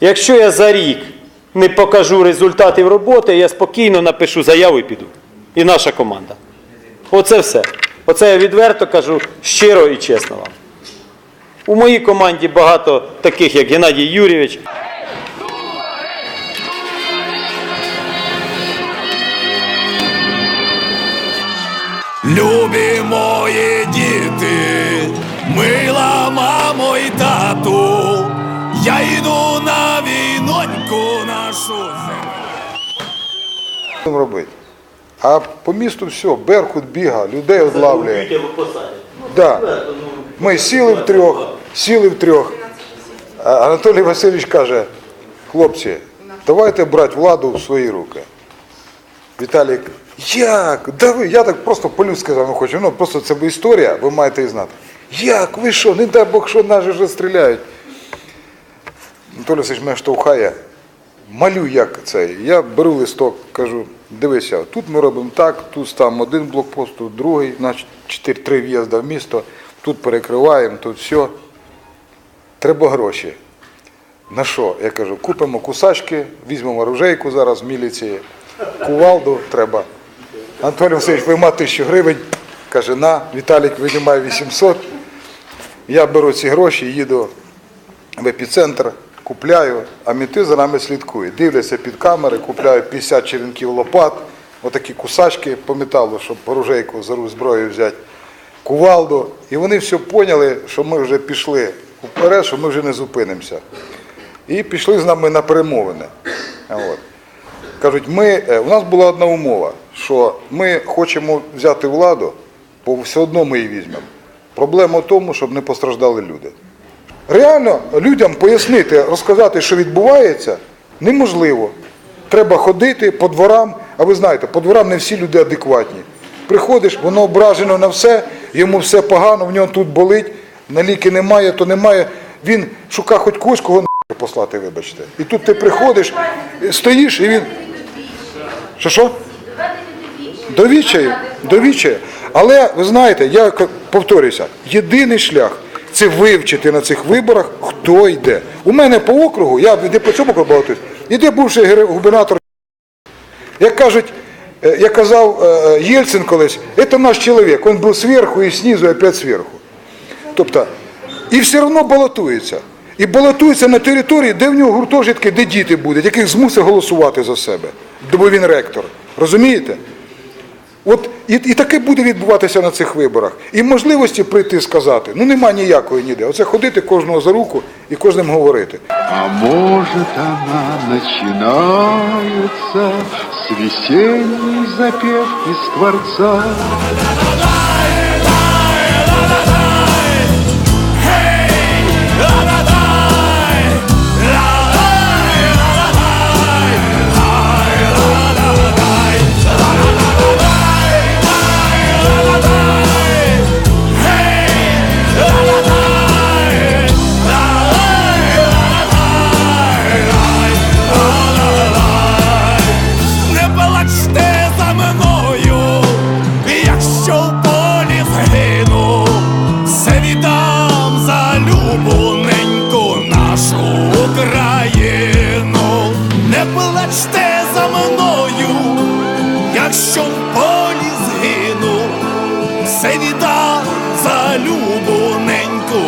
Якщо я за рік не покажу результатів роботи, я спокійно напишу заяву і піду. І наша команда. Оце все. Оце я відверто кажу щиро і чесно вам. У моїй команді багато таких, як Геннадій Юрійович. Любі мої діти, нашу землю. робити. А по місту все, Беркут біга, людей одлавлює. Да. Ми сіли в трьох, сіли в трьох. Анатолій Васильович каже, хлопці, давайте брати владу в свої руки. Віталік, як? Да ви, я так просто по-людськи сказав, ну хочу, ну просто це історія, ви маєте її знати. Як? Ви що? Не дай Бог, що нас же ж розстріляють. Анатолій Васильович мене штовхає. Малю як це. Я беру листок, кажу, дивися, тут ми робимо так, тут ставимо один блокпост, тут другий, значить чотири три в'їзда в місто, тут перекриваємо, тут все. Треба гроші. На що? Я кажу, купимо кусачки, візьмемо оружейку зараз в міліції, кувалду треба. Анатолій Васильович вийма тисячу гривень, каже, на, Віталік винімає 800. Я беру ці гроші, їду в епіцентр, купляю, а мінти за нами слідкують. Дивляться під камери, купляю 50 черенків лопат, отакі кусачки по металу, щоб оружейку зару зброю взяти, кувалду. І вони все поняли, що ми вже пішли вперед, що ми вже не зупинимося. І пішли з нами на перемовини. От. Кажуть, ми, е, у нас була одна умова, що ми хочемо взяти владу, бо все одно ми її візьмемо. Проблема в тому, щоб не постраждали люди. Реально людям пояснити, розказати, що відбувається, неможливо. Треба ходити по дворам, а ви знаєте, по дворам не всі люди адекватні. Приходиш, воно ображено на все, йому все погано, в нього тут болить, на ліки немає, то немає. Він шукає хоч когось, кого на послати, вибачте. І тут ти приходиш, стоїш і він. Що що? Довічаю, довічаю. Але ви знаєте, я повторююся, єдиний шлях це вивчити на цих виборах, хто йде. У мене по округу, я де по цьому округу балотуюсь, іде бувший губернатор. Як кажуть, е, як казав е, Єльцин колись, це наш чоловік, він був зверху і знизу, і опять зверху. Тобто, і все одно балотується. І балотується на території, де в нього гуртожитки, де діти будуть, яких змусить голосувати за себе, бо він ректор. Розумієте? От і, і таке буде відбуватися на цих виборах. І можливості прийти сказати, ну нема ніякої ніде. Оце ходити кожного за руку і кожним говорити. А може, там начинается с весенней з скворца. За любоненьку нашу Україну. Не плачте за мною, якщо в полі згину, все віда за любоненьку